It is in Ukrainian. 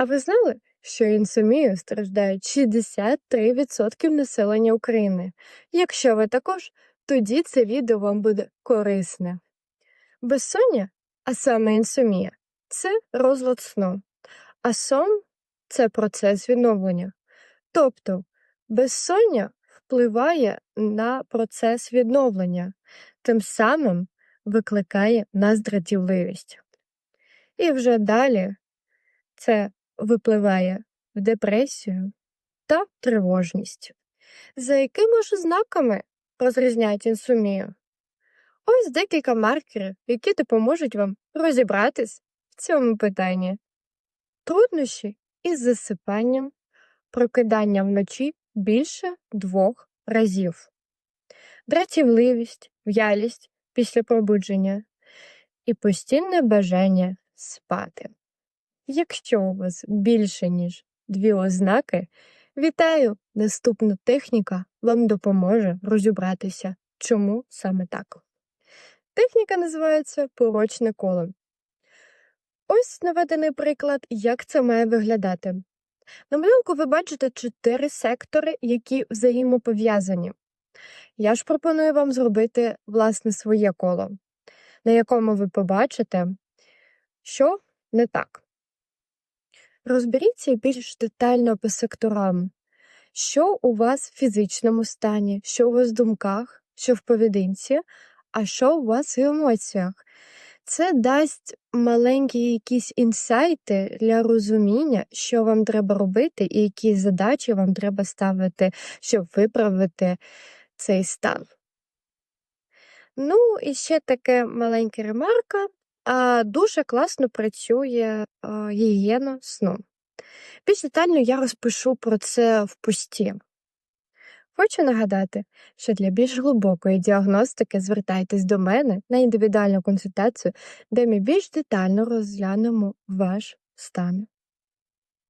А ви знали, що інсомією страждають 63% населення України? Якщо ви також, тоді це відео вам буде корисне. Безсоння, а саме інсомія, це розлад сну, а сон це процес відновлення. Тобто безсоння впливає на процес відновлення, тим самим викликає наздратівливість. І вже далі це випливає в депресію та тривожність. За якими ж знаками розрізняють інсомію? Ось декілька маркерів, які допоможуть вам розібратись в цьому питанні. Труднощі із засипанням, прокидання вночі більше двох разів, дратівливість, в'ялість після пробудження і постійне бажання спати. Якщо у вас більше, ніж дві ознаки, вітаю! Наступна техніка вам допоможе розібратися, чому саме так. Техніка називається порочне коло. Ось наведений приклад, як це має виглядати. На малюнку ви бачите чотири сектори, які взаємопов'язані. Я ж пропоную вам зробити власне своє коло, на якому ви побачите, що не так. Розберіться більш детально по секторам, що у вас в фізичному стані, що у вас в думках, що в поведінці, а що у вас в емоціях. Це дасть маленькі якісь інсайти для розуміння, що вам треба робити, і які задачі вам треба ставити, щоб виправити цей стан. Ну, і ще таке маленька ремарка. А, Дуже класно працює а, гігієна сну. Більш детально я розпишу про це в пості. Хочу нагадати, що для більш глибокої діагностики звертайтесь до мене на індивідуальну консультацію, де ми більш детально розглянемо ваш стан.